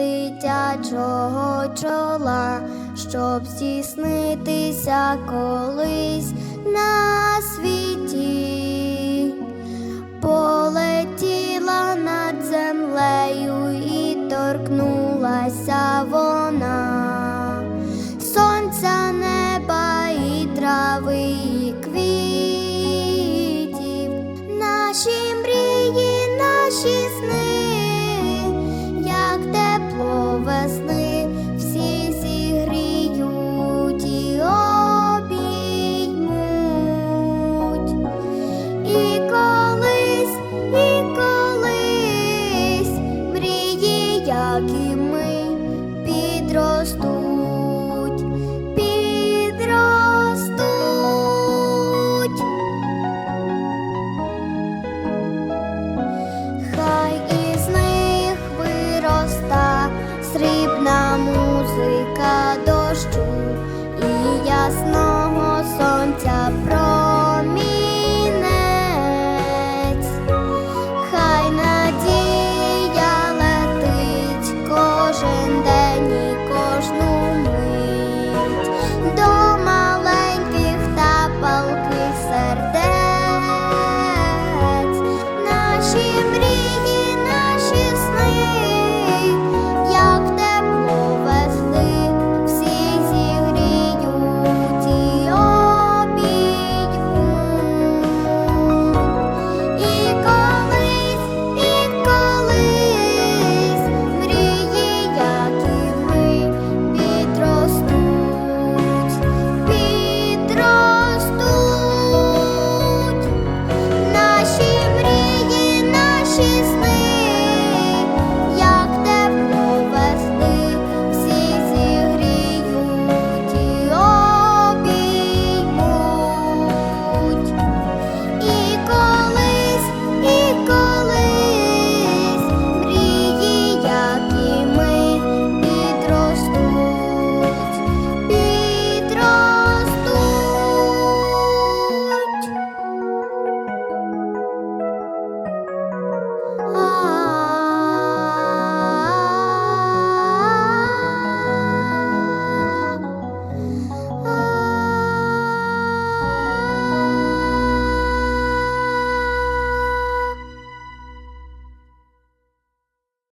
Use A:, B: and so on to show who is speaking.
A: дитячого чола, щоб здійснитися колись на світі, полетіла над землею і торкнулася вона, сонця, неба і трави наші мрії, наші сни, мрії, ми, підростуть, підростуть. Хай із них вироста срібна музика дощу і ясного